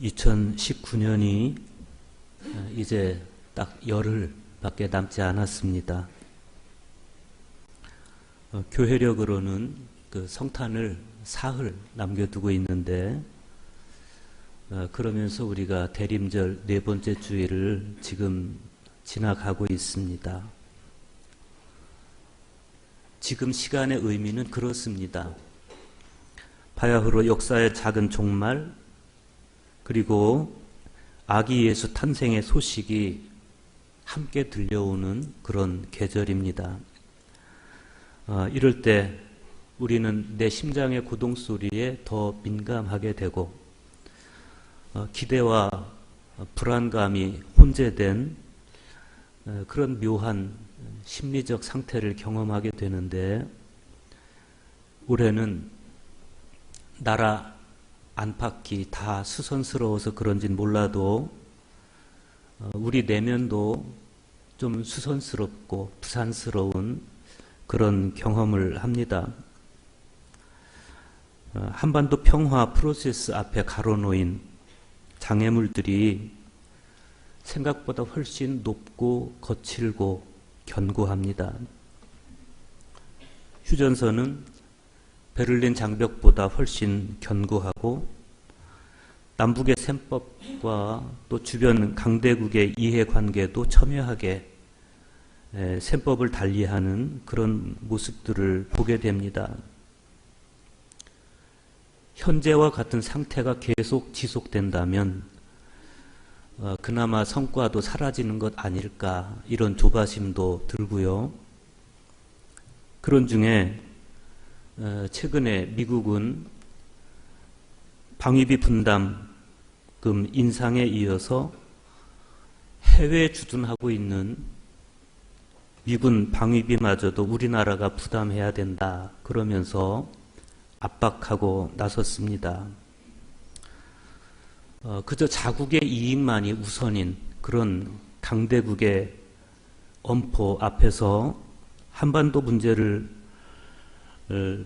2019년이 이제 딱 열흘밖에 남지 않았습니다. 어, 교회력으로는 그 성탄을 사흘 남겨두고 있는데 어, 그러면서 우리가 대림절 네 번째 주일을 지금 지나가고 있습니다. 지금 시간의 의미는 그렇습니다. 바야흐로 역사의 작은 종말 그리고 아기 예수 탄생의 소식이 함께 들려오는 그런 계절입니다. 어, 이럴 때 우리는 내 심장의 고동 소리에 더 민감하게 되고 어, 기대와 불안감이 혼재된 어, 그런 묘한 심리적 상태를 경험하게 되는데 올해는 나라 안팎이 다 수선스러워서 그런진 몰라도 어, 우리 내면도 좀 수선스럽고 부산스러운 그런 경험을 합니다. 어, 한반도 평화 프로세스 앞에 가로놓인 장애물들이 생각보다 훨씬 높고 거칠고 견고합니다. 휴전선은 베를린 장벽보다 훨씬 견고하고 남북의 셈법과 또 주변 강대국의 이해관계도 첨예하게 셈법을 달리하는 그런 모습들을 보게 됩니다. 현재와 같은 상태가 계속 지속된다면 어, 그나마 성과도 사라지는 것 아닐까 이런 조바심도 들고요. 그런 중에 어, 최근에 미국은 방위비 분담금 인상에 이어서 해외 주둔하고 있는 미군 방위비마저도 우리나라가 부담해야 된다. 그러면서 압박하고 나섰습니다. 어, 그저 자국의 이익만이 우선인 그런 강대국의 엄포 앞에서 한반도 문제를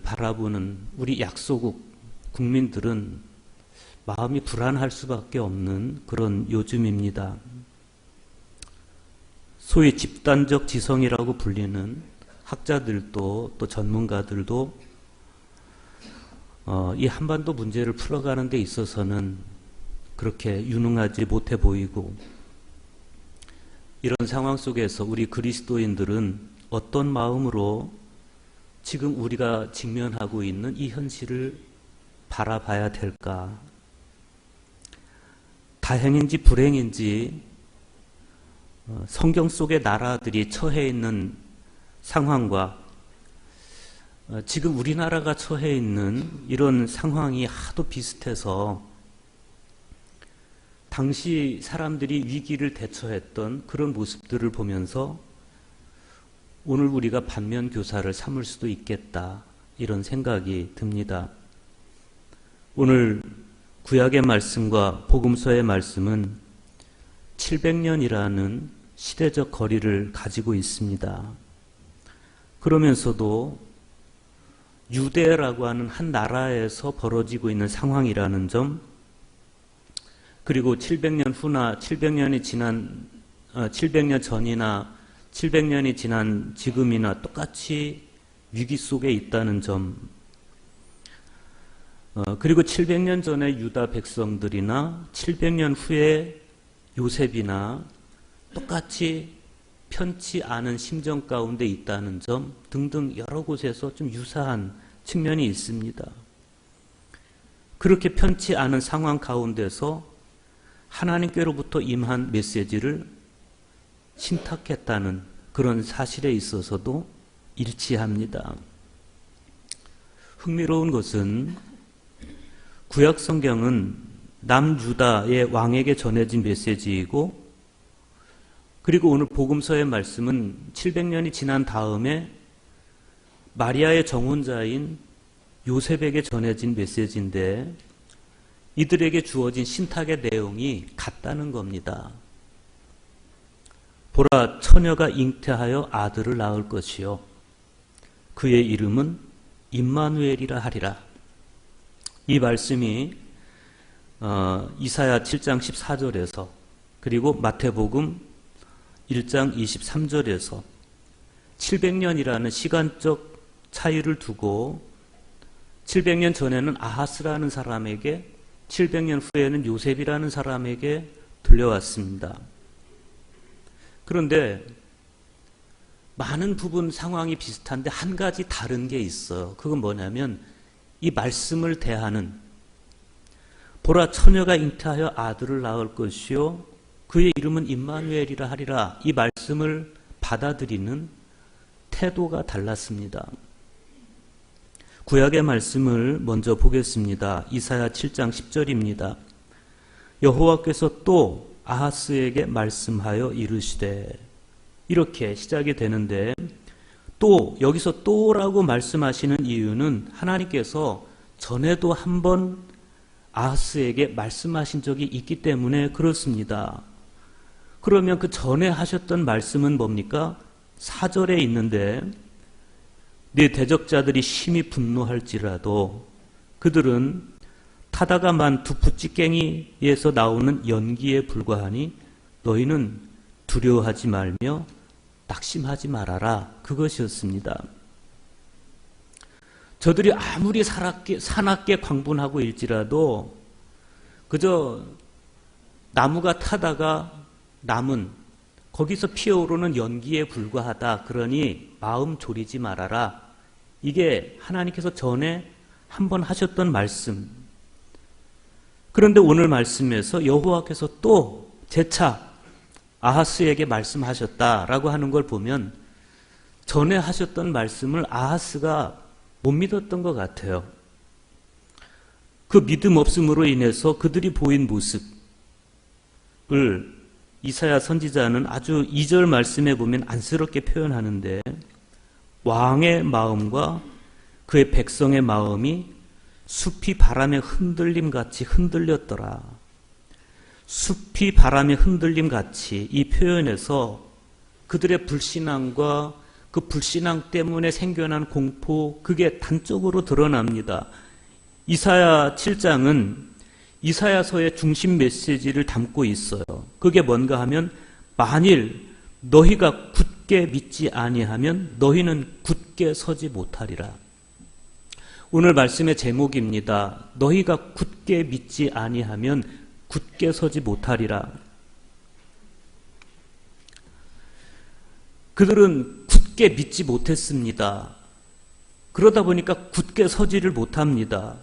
바라보는 우리 약소국 국민들은 마음이 불안할 수밖에 없는 그런 요즘입니다. 소위 집단적 지성이라고 불리는 학자들도 또 전문가들도 어, 이 한반도 문제를 풀어가는 데 있어서는 그렇게 유능하지 못해 보이고 이런 상황 속에서 우리 그리스도인들은 어떤 마음으로 지금 우리가 직면하고 있는 이 현실을 바라봐야 될까? 다행인지 불행인지 어, 성경 속의 나라들이 처해 있는 상황과 어, 지금 우리나라가 처해 있는 이런 상황이 하도 비슷해서 당시 사람들이 위기를 대처했던 그런 모습들을 보면서 오늘 우리가 반면 교사를 삼을 수도 있겠다. 이런 생각이 듭니다. 오늘 구약의 말씀과 복음서의 말씀은 700년이라는 시대적 거리를 가지고 있습니다. 그러면서도 유대라고 하는 한 나라에서 벌어지고 있는 상황이라는 점, 그리고 700년 후나 700년이 지난, 700년 어, 전이나 700년이 지난 지금이나 똑같이 위기 속에 있다는 점, 어, 그리고 700년 전에 유다 백성들이나 700년 후에 요셉이나 똑같이 편치 않은 심정 가운데 있다는 점 등등 여러 곳에서 좀 유사한 측면이 있습니다. 그렇게 편치 않은 상황 가운데서 하나님께로부터 임한 메시지를 신탁했다는 그런 사실에 있어서도 일치합니다. 흥미로운 것은 구약 성경은 남유다의 왕에게 전해진 메시지이고 그리고 오늘 복음서의 말씀은 700년이 지난 다음에 마리아의 정혼자인 요셉에게 전해진 메시지인데 이들에게 주어진 신탁의 내용이 같다는 겁니다. 보라 처녀가 잉태하여 아들을 낳을 것이요 그의 이름은 임마누엘이라 하리라. 이 말씀이 어, 이사야 7장 14절에서 그리고 마태복음 1장 23절에서 700년이라는 시간적 차이를 두고 700년 전에는 아하스라는 사람에게 700년 후에는 요셉이라는 사람에게 들려왔습니다. 그런데 많은 부분 상황이 비슷한데 한 가지 다른 게 있어요. 그건 뭐냐면 이 말씀을 대하는 보라 처녀가 잉태하여 아들을 낳을 것이요 그의 이름은 임마누엘이라 하리라 이 말씀을 받아들이는 태도가 달랐습니다. 구약의 말씀을 먼저 보겠습니다. 이사야 7장 10절입니다. 여호와께서 또 아하스에게 말씀하여 이르시되 이렇게 시작이 되는데 또 여기서 또라고 말씀하시는 이유는 하나님께서 전에도 한 번 아하스에게 말씀하신 적이 있기 때문에 그렇습니다. 그러면 그 전에 하셨던 말씀은 뭡니까? 사절에 있는데 네 대적자들이 심히 분노할지라도 그들은 타다가 만 두푸찌깽이에서 나오는 연기에 불과하니 너희는 두려워하지 말며 낙심하지 말아라. 그것이었습니다. 저들이 아무리 사납게, 사납게 광분하고 일지라도 그저 나무가 타다가 남은 거기서 피어오르는 연기에 불과하다. 그러니 마음 졸이지 말아라. 이게 하나님께서 전에 한 번 하셨던 말씀. 그런데 오늘 말씀에서 여호와께서 또 재차 아하스에게 말씀하셨다라고 하는 걸 보면 전에 하셨던 말씀을 아하스가 못 믿었던 것 같아요. 그 믿음 없음으로 인해서 그들이 보인 모습을 이사야 선지자는 아주 2절 말씀에 보면 안쓰럽게 표현하는데 왕의 마음과 그의 백성의 마음이 숲이 바람의 흔들림 같이 흔들렸더라. 숲이 바람의 흔들림 같이 이 표현에서 그들의 불신앙과 그 불신앙 때문에 생겨난 공포, 그게 단적으로 드러납니다. 이사야 7장은 이사야서의 중심 메시지를 담고 있어요. 그게 뭔가 하면 만일 너희가 굳게 믿지 아니하면 너희는 굳게 서지 못하리라. 오늘 말씀의 제목입니다. 너희가 굳게 믿지 아니하면 굳게 서지 못하리라. 그들은 굳게 믿지 못했습니다. 그러다 보니까 굳게 서지를 못합니다.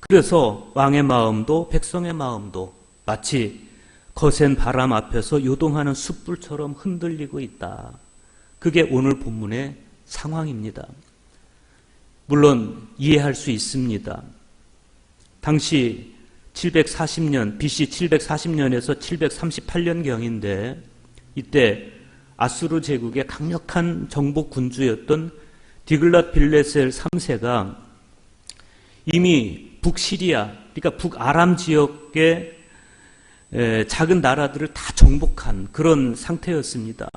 그래서 왕의 마음도 백성의 마음도 마치 거센 바람 앞에서 요동하는 숯불처럼 흔들리고 있다. 그게 오늘 본문의 상황입니다. 물론 이해할 수 있습니다. 당시 740년, BC 740년에서 738년경인데 이때 아수르 제국의 강력한 정복 군주였던 디글랏 빌레셀 3세가 이미 북시리아, 그러니까 북아람 지역의 작은 나라들을 다 정복한 그런 상태였습니다.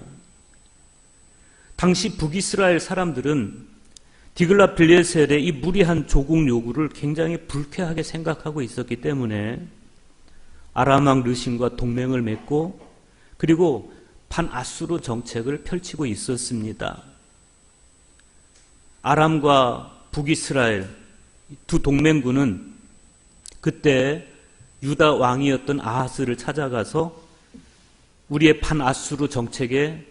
당시 북이스라엘 사람들은 디글라 빌레셀의 이 무리한 조국 요구를 굉장히 불쾌하게 생각하고 있었기 때문에 아람왕 르신과 동맹을 맺고 그리고 반아수르 정책을 펼치고 있었습니다. 아람과 북이스라엘 두 동맹군은 그때 유다 왕이었던 아하스를 찾아가서 우리의 반아수르 정책에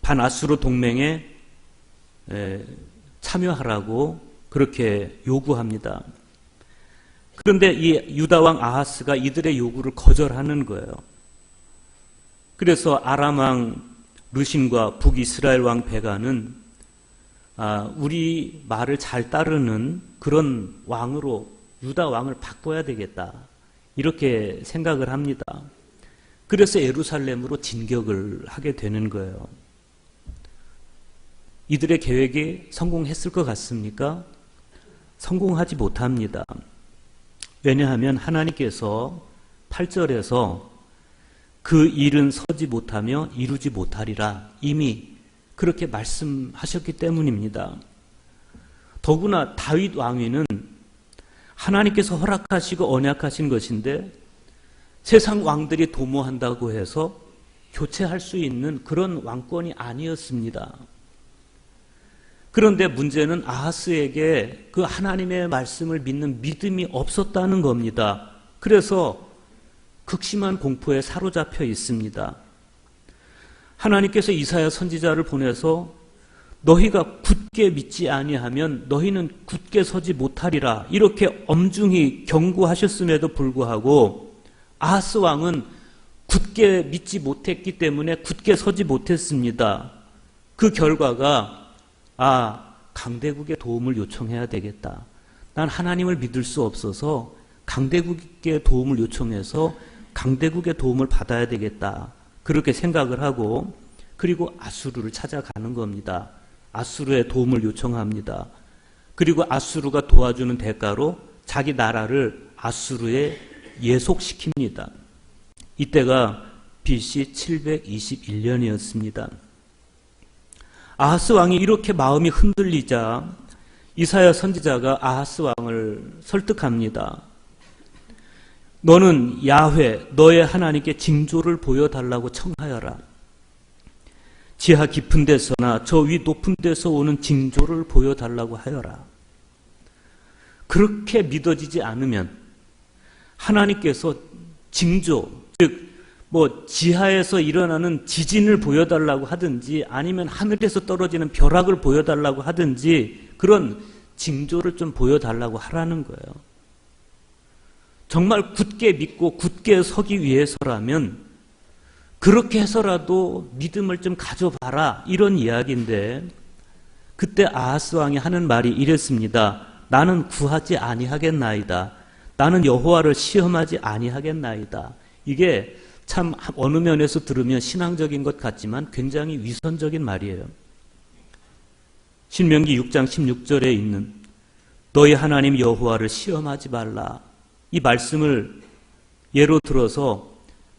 반아수르 동맹에 참여하라고 그렇게 요구합니다. 그런데 이 유다 왕 아하스가 이들의 요구를 거절하는 거예요. 그래서 아람 왕 르신과 북이스라엘 왕 베가는 아, 우리 말을 잘 따르는 그런 왕으로 유다 왕을 바꿔야 되겠다. 이렇게 생각을 합니다. 그래서 예루살렘으로 진격을 하게 되는 거예요. 이들의 계획이 성공했을 것 같습니까? 성공하지 못합니다. 왜냐하면 하나님께서 8절에서 그 일은 서지 못하며 이루지 못하리라 이미 그렇게 말씀하셨기 때문입니다. 더구나 다윗 왕위는 하나님께서 허락하시고 언약하신 것인데 세상 왕들이 도모한다고 해서 교체할 수 있는 그런 왕권이 아니었습니다. 그런데 문제는 아하스에게 그 하나님의 말씀을 믿는 믿음이 없었다는 겁니다. 그래서 극심한 공포에 사로잡혀 있습니다. 하나님께서 이사야 선지자를 보내서 너희가 굳게 믿지 아니하면 너희는 굳게 서지 못하리라 이렇게 엄중히 경고하셨음에도 불구하고 아하스 왕은 굳게 믿지 못했기 때문에 굳게 서지 못했습니다. 그 결과가 아 강대국의 도움을 요청해야 되겠다. 난 하나님을 믿을 수 없어서 강대국의 도움을 요청해서 강대국의 도움을 받아야 되겠다. 그렇게 생각을 하고 그리고 아수르를 찾아가는 겁니다. 아수르의 도움을 요청합니다. 그리고 아수르가 도와주는 대가로 자기 나라를 아수르에 예속시킵니다. 이때가 BC 721년이었습니다. 아하스 왕이 이렇게 마음이 흔들리자 이사야 선지자가 아하스 왕을 설득합니다. 너는 야훼 너의 하나님께 징조를 보여달라고 청하여라. 지하 깊은 데서나 저 위 높은 데서 오는 징조를 보여달라고 하여라. 그렇게 믿어지지 않으면 하나님께서 징조, 즉, 뭐, 지하에서 일어나는 지진을 보여달라고 하든지 아니면 하늘에서 떨어지는 벼락을 보여달라고 하든지 그런 징조를 좀 보여달라고 하라는 거예요. 정말 굳게 믿고 굳게 서기 위해서라면 그렇게 해서라도 믿음을 좀 가져봐라 이런 이야기인데 그때 아하스 왕이 하는 말이 이랬습니다. 나는 구하지 아니하겠나이다. 나는 여호와를 시험하지 아니하겠나이다. 이게 참 어느 면에서 들으면 신앙적인 것 같지만 굉장히 위선적인 말이에요. 신명기 6장 16절에 있는 너희 하나님 여호와를 시험하지 말라. 이 말씀을 예로 들어서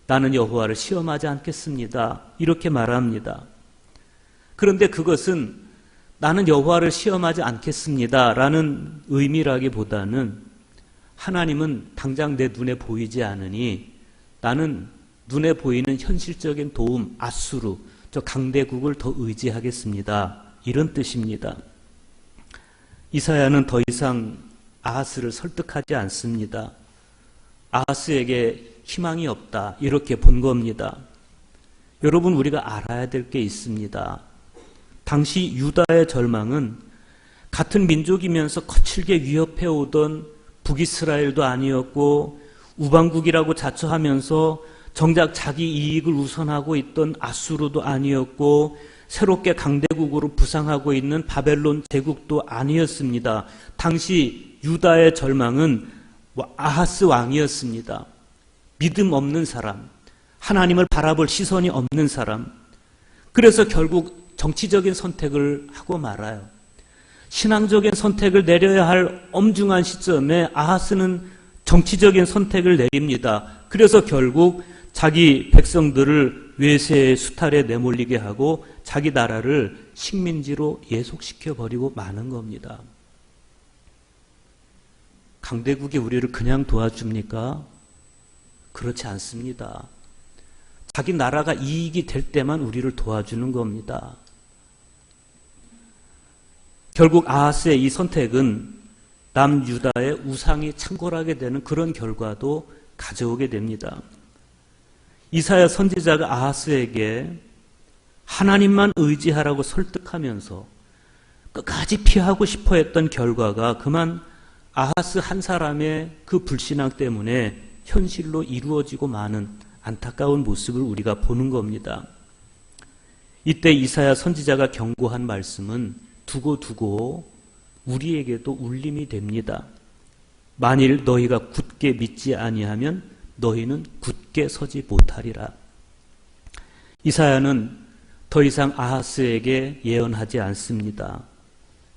나는 여호와를 시험하지 않겠습니다. 이렇게 말합니다. 그런데 그것은 나는 여호와를 시험하지 않겠습니다라는 의미라기보다는 하나님은 당장 내 눈에 보이지 않으니 나는 눈에 보이는 현실적인 도움 아수르 저 강대국을 더 의지하겠습니다. 이런 뜻입니다. 이사야는 더 이상 아하스를 설득하지 않습니다. 아하스에게 희망이 없다. 이렇게 본 겁니다. 여러분, 우리가 알아야 될 게 있습니다. 당시 유다의 절망은 같은 민족이면서 거칠게 위협해 오던 북이스라엘도 아니었고 우방국이라고 자처하면서 정작 자기 이익을 우선하고 있던 아수르도 아니었고 새롭게 강대국으로 부상하고 있는 바벨론 제국도 아니었습니다. 당시 유다의 절망은 아하스 왕이었습니다. 믿음 없는 사람, 하나님을 바라볼 시선이 없는 사람. 그래서 결국 정치적인 선택을 하고 말아요. 신앙적인 선택을 내려야 할 엄중한 시점에 아하스는 정치적인 선택을 내립니다. 그래서 결국 자기 백성들을 외세의 수탈에 내몰리게 하고 자기 나라를 식민지로 예속시켜 버리고 마는 겁니다. 강대국이 우리를 그냥 도와줍니까? 그렇지 않습니다. 자기 나라가 이익이 될 때만 우리를 도와주는 겁니다. 결국 아하스의 이 선택은 남유다의 우상이 창궐하게 되는 그런 결과도 가져오게 됩니다. 이사야 선지자가 아하스에게 하나님만 의지하라고 설득하면서 끝까지 피하고 싶어 했던 결과가 그만 아하스 한 사람의 그 불신앙 때문에 현실로 이루어지고 마는 안타까운 모습을 우리가 보는 겁니다. 이때 이사야 선지자가 경고한 말씀은 두고 두고 우리에게도 울림이 됩니다. 만일 너희가 굳게 믿지 아니하면 너희는 굳게 서지 못하리라. 이사야는 더 이상 아하스에게 예언하지 않습니다.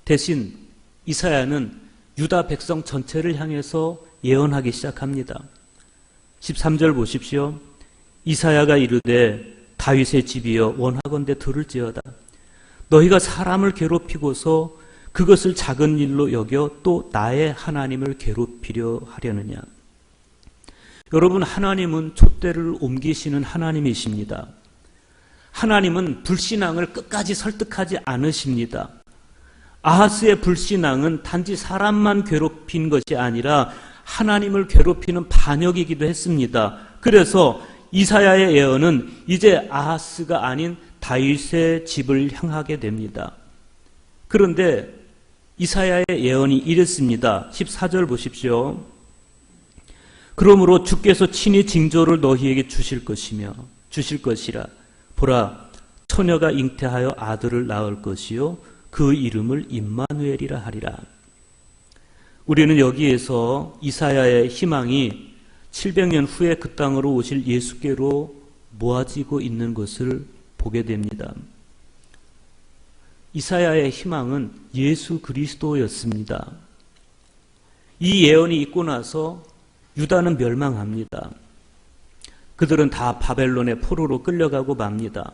대신 이사야는 유다 백성 전체를 향해서 예언하기 시작합니다. 13절 보십시오. 이사야가 이르되 다윗의 집이여 원하건대 들을지어다. 너희가 사람을 괴롭히고서 그것을 작은 일로 여겨 또 나의 하나님을 괴롭히려 하려느냐? 여러분, 하나님은 촛대를 옮기시는 하나님이십니다. 하나님은 불신앙을 끝까지 설득하지 않으십니다. 아하스의 불신앙은 단지 사람만 괴롭힌 것이 아니라 하나님을 괴롭히는 반역이기도 했습니다. 그래서 이사야의 예언은 이제 아하스가 아닌 다윗의 집을 향하게 됩니다. 그런데 이사야의 예언이 이랬습니다. 14절 보십시오. 그러므로 주께서 친히 징조를 너희에게 주실 것이며 주실 것이라 보라 처녀가 잉태하여 아들을 낳을 것이요 그 이름을 임마누엘이라 하리라. 우리는 여기에서 이사야의 희망이 700년 후에 그 땅으로 오실 예수께로 모아지고 있는 것을 보게 됩니다. 이사야의 희망은 예수 그리스도였습니다. 이 예언이 있고 나서 유다는 멸망합니다. 그들은 다 바벨론의 포로로 끌려가고 맙니다.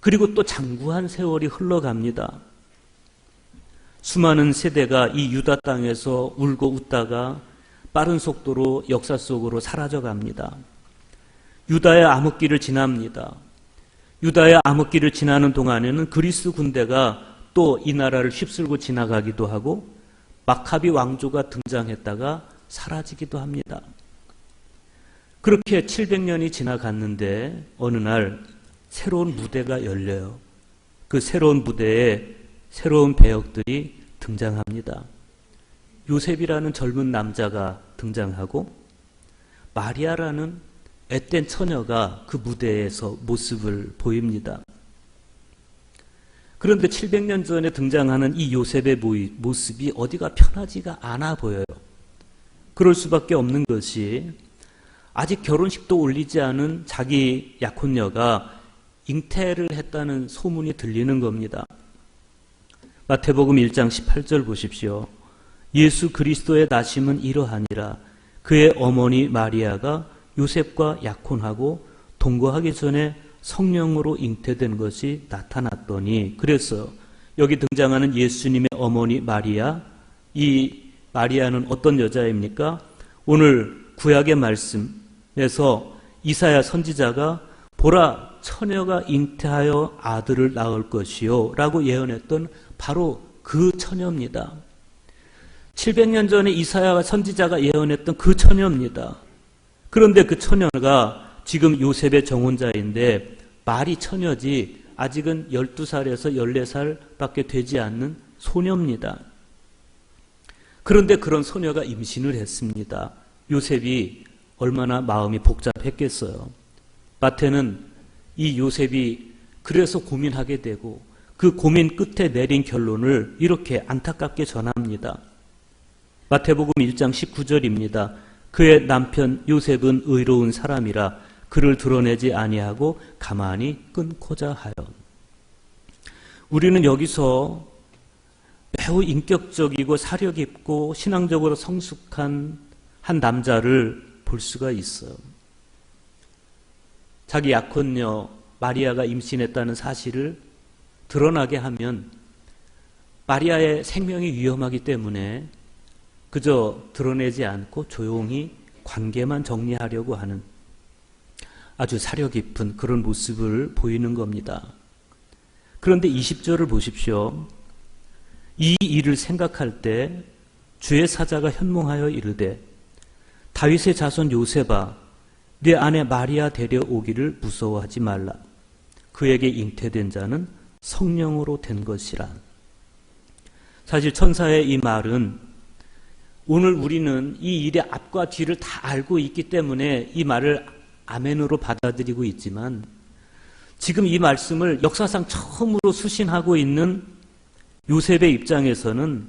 그리고 또 장구한 세월이 흘러갑니다. 수많은 세대가 이 유다 땅에서 울고 웃다가 빠른 속도로 역사 속으로 사라져 갑니다. 유다의 암흑기를 지납니다. 유다의 암흑기를 지나는 동안에는 그리스 군대가 또 이 나라를 휩쓸고 지나가기도 하고 마카비 왕조가 등장했다가 사라지기도 합니다. 그렇게 700년이 지나갔는데 어느 날 새로운 무대가 열려요. 그 새로운 무대에 새로운 배역들이 등장합니다. 요셉이라는 젊은 남자가 등장하고 마리아라는 앳된 처녀가 그 무대에서 모습을 보입니다. 그런데 700년 전에 등장하는 이 요셉의 모습이 어디가 편하지가 않아 보여요. 그럴 수밖에 없는 것이 아직 결혼식도 올리지 않은 자기 약혼녀가 잉태를 했다는 소문이 들리는 겁니다. 마태복음 1장 18절 보십시오. 예수 그리스도의 나심은 이러하니라. 그의 어머니 마리아가 요셉과 약혼하고 동거하기 전에 성령으로 잉태된 것이 나타났더니 그래서 여기 등장하는 예수님의 어머니 마리아 이 마리아는 어떤 여자입니까? 오늘 구약의 말씀에서 이사야 선지자가 보라 처녀가 잉태하여 아들을 낳을 것이요 라고 예언했던 바로 그 처녀입니다. 700년 전에 이사야 선지자가 예언했던 그 처녀입니다. 그런데 그 처녀가 지금 요셉의 정혼자인데 말이 처녀지 아직은 12살에서 14살밖에 되지 않는 소녀입니다. 그런데 그런 소녀가 임신을 했습니다. 요셉이 얼마나 마음이 복잡했겠어요. 마태는 이 요셉이 그래서 고민하게 되고 그 고민 끝에 내린 결론을 이렇게 안타깝게 전합니다. 마태복음 1장 19절입니다. 그의 남편 요셉은 의로운 사람이라 그를 드러내지 아니하고 가만히 끊고자 하여. 우리는 여기서 매우 인격적이고 사려 깊고 신앙적으로 성숙한 한 남자를 볼 수가 있어요. 자기 약혼녀 마리아가 임신했다는 사실을 드러나게 하면 마리아의 생명이 위험하기 때문에 그저 드러내지 않고 조용히 관계만 정리하려고 하는 아주 사려 깊은 그런 모습을 보이는 겁니다. 그런데 20절을 보십시오. 이 일을 생각할 때 주의 사자가 현몽하여 이르되 다윗의 자손 요셉아 네 아내 마리아 데려오기를 무서워하지 말라. 그에게 잉태된 자는 성령으로 된 것이라. 사실 천사의 이 말은 오늘 우리는 이 일의 앞과 뒤를 다 알고 있기 때문에 이 말을 아멘으로 받아들이고 있지만 지금 이 말씀을 역사상 처음으로 수신하고 있는 요셉의 입장에서는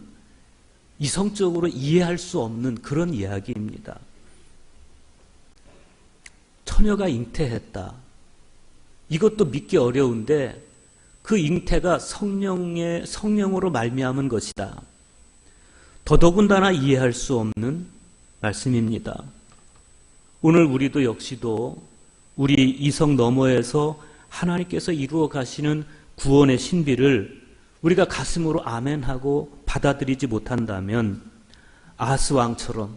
이성적으로 이해할 수 없는 그런 이야기입니다. 처녀가 잉태했다. 이것도 믿기 어려운데 그 잉태가 성령의 성령으로 말미암은 것이다. 더더군다나 이해할 수 없는 말씀입니다. 오늘 우리도 역시도 우리 이성 너머에서 하나님께서 이루어 가시는 구원의 신비를 우리가 가슴으로 아멘하고 받아들이지 못한다면 아하스 왕처럼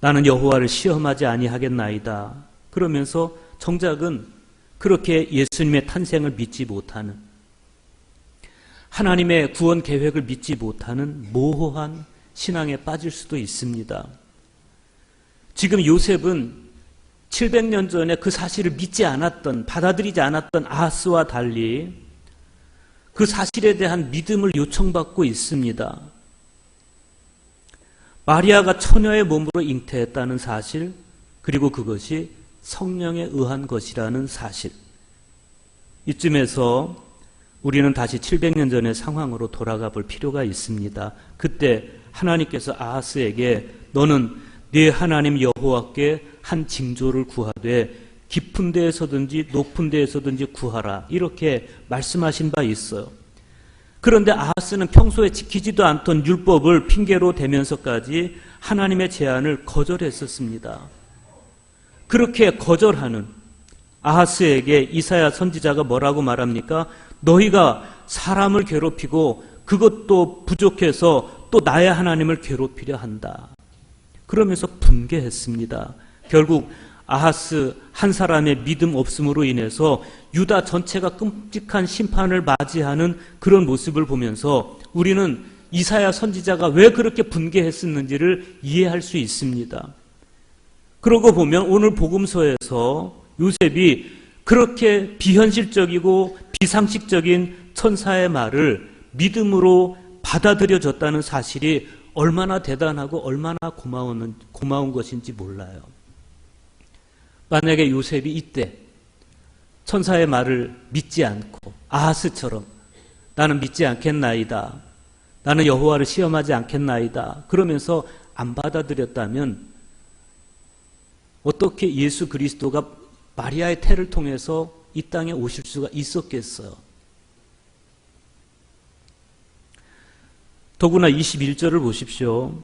나는 여호와를 시험하지 아니하겠나이다. 그러면서 정작은 그렇게 예수님의 탄생을 믿지 못하는 하나님의 구원 계획을 믿지 못하는 모호한 신앙에 빠질 수도 있습니다. 지금 요셉은 700년 전에 그 사실을 믿지 않았던, 받아들이지 않았던 아하스와 달리 그 사실에 대한 믿음을 요청받고 있습니다. 마리아가 처녀의 몸으로 잉태했다는 사실, 그리고 그것이 성령에 의한 것이라는 사실. 이쯤에서 우리는 다시 700년 전의 상황으로 돌아가 볼 필요가 있습니다. 그때 하나님께서 아하스에게 너는 네 하나님 여호와께 한 징조를 구하되 깊은 데에서든지 높은 데에서든지 구하라 이렇게 말씀하신 바 있어요. 그런데 아하스는 평소에 지키지도 않던 율법을 핑계로 대면서까지 하나님의 제안을 거절했었습니다. 그렇게 거절하는 아하스에게 이사야 선지자가 뭐라고 말합니까? 너희가 사람을 괴롭히고 그것도 부족해서 또 나의 하나님을 괴롭히려 한다. 그러면서 분개했습니다. 결국 아하스 한 사람의 믿음 없음으로 인해서 유다 전체가 끔찍한 심판을 맞이하는 그런 모습을 보면서 우리는 이사야 선지자가 왜 그렇게 분개했었는지를 이해할 수 있습니다. 그러고 보면 오늘 복음서에서 요셉이 그렇게 비현실적이고 비상식적인 천사의 말을 믿음으로 받아들여졌다는 사실이 얼마나 대단하고 얼마나 고마운, 고마운 것인지 몰라요. 만약에 요셉이 이때 천사의 말을 믿지 않고 아하스처럼 나는 믿지 않겠나이다. 나는 여호와를 시험하지 않겠나이다. 그러면서 안 받아들였다면 어떻게 예수 그리스도가 마리아의 태를 통해서 이 땅에 오실 수가 있었겠어요? 더구나 21절을 보십시오.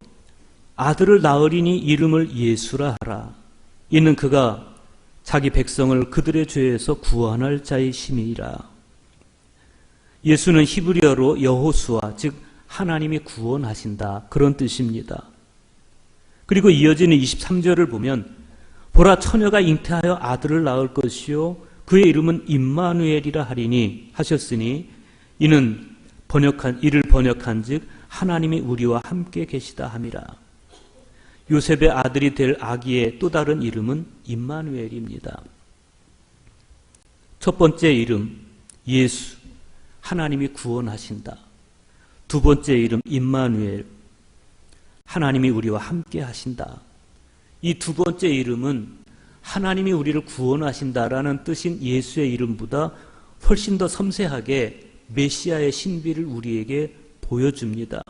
아들을 낳으리니 이름을 예수라 하라. 이는 그가 자기 백성을 그들의 죄에서 구원할 자이심이라. 예수는 히브리어로 여호수아 즉 하나님이 구원하신다 그런 뜻입니다. 그리고 이어지는 23절을 보면 보라 처녀가 잉태하여 아들을 낳을 것이요 그의 이름은 임마누엘이라 하리니 하셨으니 이는 번역한 이를 번역한즉 하나님이 우리와 함께 계시다 함이라. 요셉의 아들이 될 아기의 또 다른 이름은 임마누엘입니다. 첫 번째 이름 예수 하나님이 구원하신다. 두 번째 이름 임마누엘 하나님이 우리와 함께 하신다. 이 두 번째 이름은 하나님이 우리를 구원하신다라는 뜻인 예수의 이름보다 훨씬 더 섬세하게 메시아의 신비를 우리에게 보여줍니다.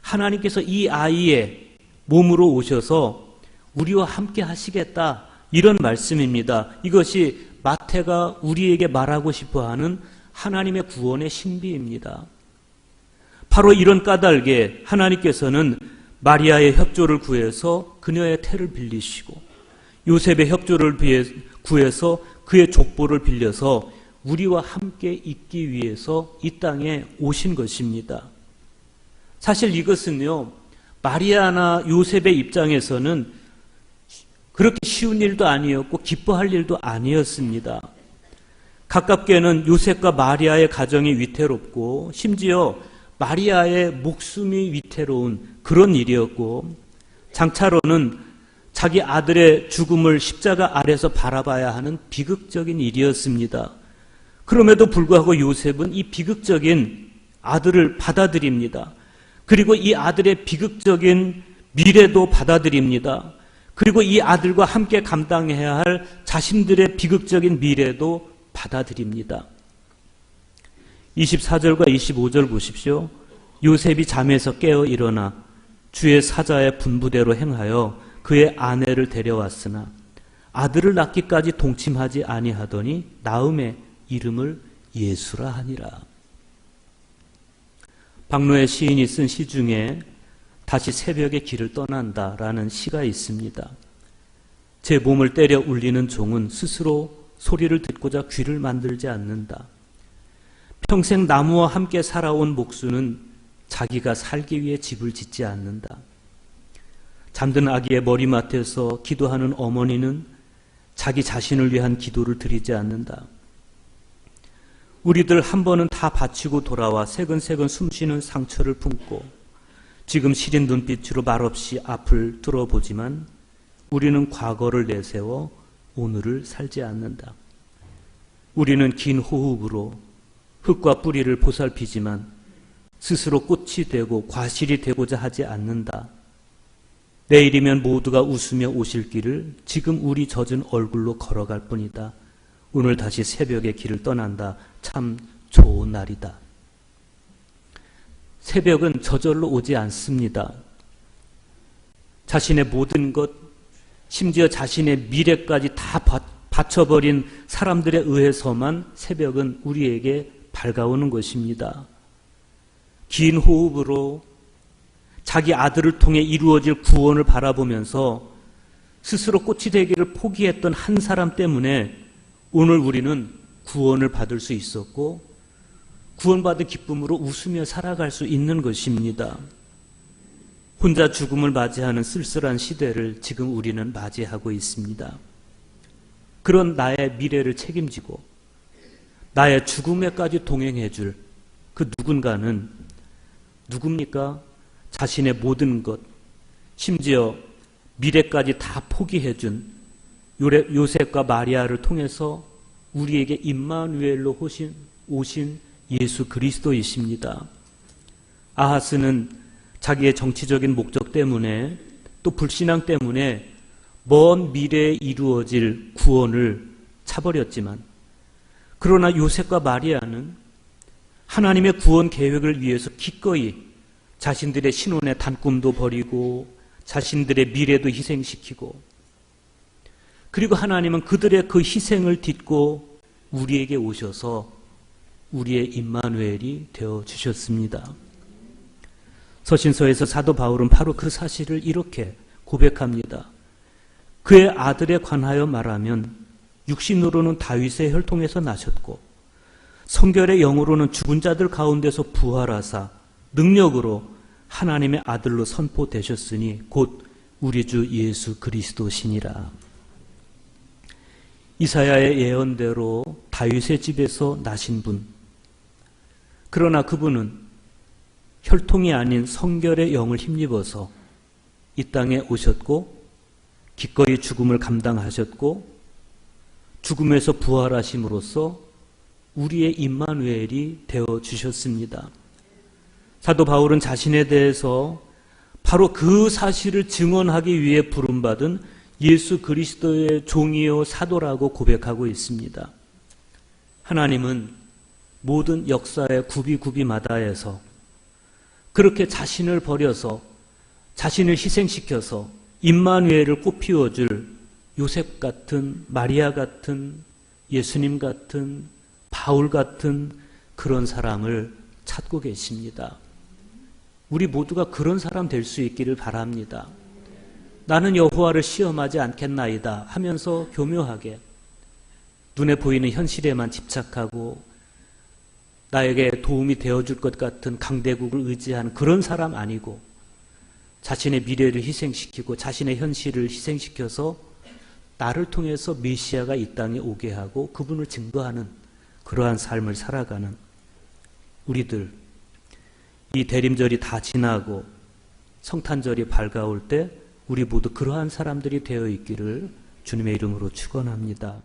하나님께서 이 아이의 몸으로 오셔서 우리와 함께 하시겠다. 이런 말씀입니다. 이것이 마태가 우리에게 말하고 싶어 하는 하나님의 구원의 신비입니다. 바로 이런 까닭에 하나님께서는 마리아의 협조를 구해서 그녀의 태를 빌리시고 요셉의 협조를 구해서 그의 족보를 빌려서 우리와 함께 있기 위해서 이 땅에 오신 것입니다. 사실 이것은요, 마리아나 요셉의 입장에서는 그렇게 쉬운 일도 아니었고 기뻐할 일도 아니었습니다. 가깝게는 요셉과 마리아의 가정이 위태롭고 심지어 마리아의 목숨이 위태로운 그런 일이었고 장차로는 자기 아들의 죽음을 십자가 아래서 바라봐야 하는 비극적인 일이었습니다. 그럼에도 불구하고 요셉은 이 비극적인 아들을 받아들입니다. 그리고 이 아들의 비극적인 미래도 받아들입니다. 그리고 이 아들과 함께 감당해야 할 자신들의 비극적인 미래도 받아들입니다. 24절과 25절 보십시오. 요셉이 잠에서 깨어 일어나 주의 사자의 분부대로 행하여 그의 아내를 데려왔으나 아들을 낳기까지 동침하지 아니하더니 나음의 이름을 예수라 하니라. 박노의 시인이 쓴 시 중에 다시 새벽에 길을 떠난다 라는 시가 있습니다. 제 몸을 때려 울리는 종은 스스로 소리를 듣고자 귀를 만들지 않는다. 평생 나무와 함께 살아온 목수는 자기가 살기 위해 집을 짓지 않는다. 잠든 아기의 머리맡에서 기도하는 어머니는 자기 자신을 위한 기도를 드리지 않는다. 우리들 한 번은 다 바치고 돌아와 새근새근 숨쉬는 상처를 품고 지금 시린 눈빛으로 말없이 앞을 뚫어보지만 우리는 과거를 내세워 오늘을 살지 않는다. 우리는 긴 호흡으로 흙과 뿌리를 보살피지만 스스로 꽃이 되고 과실이 되고자 하지 않는다. 내일이면 모두가 웃으며 오실 길을 지금 우리 젖은 얼굴로 걸어갈 뿐이다. 오늘 다시 새벽의 길을 떠난다. 참 좋은 날이다. 새벽은 저절로 오지 않습니다. 자신의 모든 것, 심지어 자신의 미래까지 다 바쳐버린 사람들에 의해서만 새벽은 우리에게 밝아오는 것입니다. 긴 호흡으로 자기 아들을 통해 이루어질 구원을 바라보면서 스스로 꽃이 되기를 포기했던 한 사람 때문에 오늘 우리는 구원을 받을 수 있었고 구원받은 기쁨으로 웃으며 살아갈 수 있는 것입니다. 혼자 죽음을 맞이하는 쓸쓸한 시대를 지금 우리는 맞이하고 있습니다. 그런 나의 미래를 책임지고 나의 죽음에까지 동행해 줄 그 누군가는 누굽니까? 자신의 모든 것, 심지어 미래까지 다 포기해 준 요셉과 마리아를 통해서 우리에게 임마누엘로 오신, 오신 예수 그리스도이십니다. 아하스는 자기의 정치적인 목적 때문에 또 불신앙 때문에 먼 미래에 이루어질 구원을 차버렸지만 그러나 요셉과 마리아는 하나님의 구원 계획을 위해서 기꺼이 자신들의 신혼의 단꿈도 버리고 자신들의 미래도 희생시키고 그리고 하나님은 그들의 그 희생을 딛고 우리에게 오셔서 우리의 임마누엘이 되어 주셨습니다. 서신서에서 사도 바울은 바로 그 사실을 이렇게 고백합니다. 그의 아들에 관하여 말하면 육신으로는 다윗의 혈통에서 나셨고 성결의 영으로는 죽은 자들 가운데서 부활하사 능력으로 하나님의 아들로 선포되셨으니 곧 우리 주 예수 그리스도시니라. 이사야의 예언대로 다윗의 집에서 나신 분, 그러나 그분은 혈통이 아닌 성결의 영을 힘입어서 이 땅에 오셨고 기꺼이 죽음을 감당하셨고 죽음에서 부활하심으로써 우리의 임마누엘이 되어 주셨습니다. 사도 바울은 자신에 대해서 바로 그 사실을 증언하기 위해 부름받은 예수 그리스도의 종이요 사도라고 고백하고 있습니다. 하나님은 모든 역사의 구비구비마다에서 그렇게 자신을 버려서 자신을 희생시켜서 임마누엘을 꽃피워 줄 요셉 같은 마리아 같은 예수님 같은 바울 같은 그런 사람을 찾고 계십니다. 우리 모두가 그런 사람 될 수 있기를 바랍니다. 나는 여호와를 시험하지 않겠나이다 하면서 교묘하게 눈에 보이는 현실에만 집착하고 나에게 도움이 되어줄 것 같은 강대국을 의지하는 그런 사람 아니고 자신의 미래를 희생시키고 자신의 현실을 희생시켜서 나를 통해서 메시아가 이 땅에 오게 하고 그분을 증거하는 그러한 삶을 살아가는 우리들. 이 대림절이 다 지나고 성탄절이 밝아올 때 우리 모두 그러한 사람들이 되어 있기를 주님의 이름으로 축원합니다.